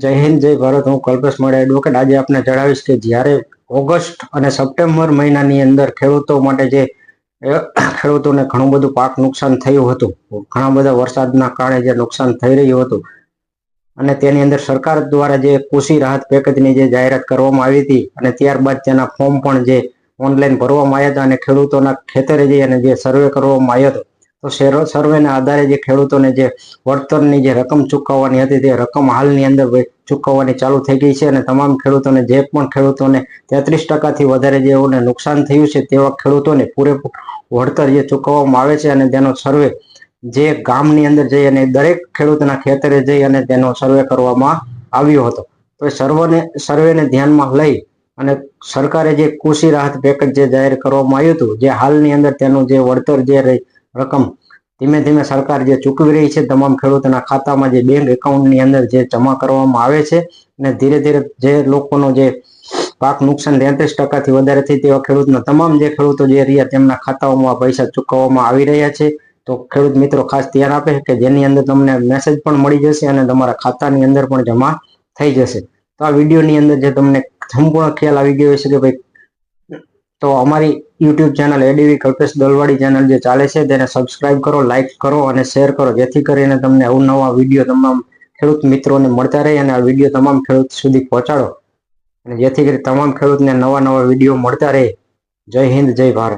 જય હિન્દ, જય ભારત. હું કલ્પેશ મળે એડવોકેટ આજે આપને જણાવીશ કે જ્યારે ઓગસ્ટ અને સપ્ટેમ્બર મહિનાની અંદર ખેડૂતો માટે જે ખેડૂતોને ઘણું બધું પાક નુકસાન થયું હતું, ઘણા બધા વરસાદના કારણે જે નુકસાન થઈ રહ્યું હતું, અને તેની અંદર સરકાર દ્વારા જે કૃષિ રાહત પેકેજની જે જાહેરાત કરવામાં આવી હતી, અને ત્યારબાદ તેના ફોર્મ પણ જે ઓનલાઈન ભરવામાં આવ્યા હતા, અને ખેડૂતોના ખેતરે જઈ અને જે સર્વે કરવામાં આવ્યો હતો તો શેરો સર્વેના આધારે જે ખેડૂતોને જે વળતરની જે રકમ ચૂકવવાની હતી તે રકમ હાલની અંદર ચૂકવવાની ચાલુ થઈ ગઈ છે અને તમામ ખેડૂતોને જે પણ ખેડૂતોને તેત્રીસ ટકાથી વધારે જેઓને નુકસાન થયું છે તેવા ખેડૂતોને પૂરેપૂરું વળતર જે ચૂકવવામાં આવે છે અને તેનો સર્વે જે ગામની અંદર જઈ અને દરેક ખેડૂતના ખેતરે જઈ અને તેનો સર્વે કરવામાં આવ્યો હતો. તો એ સર્વને સર્વેને ધ્યાનમાં લઈ અને સરકારે જે કૃષિ રાહત પેકેજ જે જાહેર કરવામાં આવ્યું હતું, જે હાલની અંદર તેનું જે વળતર જે રહી- રકમ. ધીમે ધીમે સરકાર જે ચૂકવી રહી છે, તમામ ખેડૂતોના ખાતામાં જે બેંક એકાઉન્ટની અંદર જે જમા કરવામાં આવે છે અને ધીરે ધીરે જે લોકોનો જે પાક નુકસાન તેત્રીસ ટકાથી વધારે થઈ તેવા ખેડૂતના તમામ જે ખેડૂતો જે રહ્યા તેમના ખાતાઓમાં પૈસા ચૂકવવામાં આવી રહ્યા છે. તો ખેડૂત મિત્રો ખાસ ધ્યાન આપે કે જેની અંદર તમને મેસેજ પણ મળી જશે અને તમારા ખાતાની અંદર પણ જમા થઈ જશે. તો આ વિડીયોની અંદર જે તમને સંપૂર્ણ ખ્યાલ આવી ગયો હશે કે ભાઈ તો અમારી YouTube channel ADV Kalpesh Dalwadi channel જે ચાલે છે, તેને સબસ્ક્રાઇબ કરો લાઇક કરો અને શેર કરો. જેથી કરીને તમને અવનવા વીડિયો તમામ ખેડૂત મિત્રોને મળતા રહે અને આ વીડિયો તમામ ખેડૂત સુધી પહોંચાડો. અને જેથી કરી તમામ ખેડૂતને નવા નવા વીડિયો મળતા રહે. જય હિન્દ, જય ભારત.